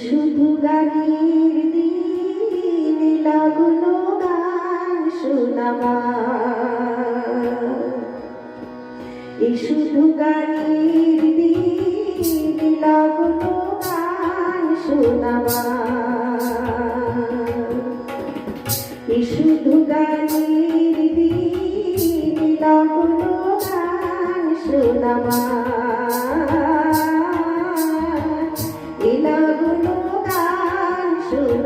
শুধু গানের দিন লাগল গান শোনাবা শুধু গানের দিন লাগল গান শোনাবা শুধু গানের দিন লাগল গান শোনাবা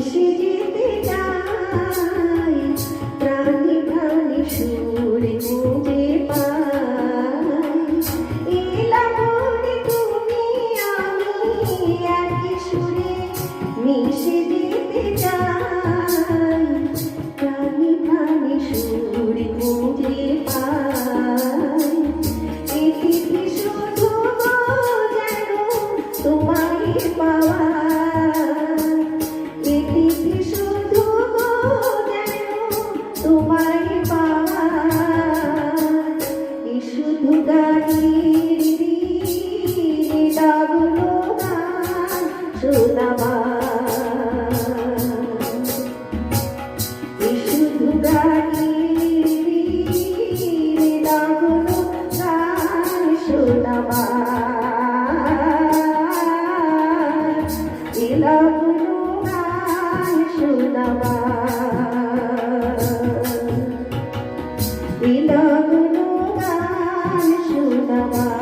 মিশে যেতে চাই প্রাণী প্রাণী সুর খুঁজে পাই। নীলাবনে তুমি আমি চাই। বাবা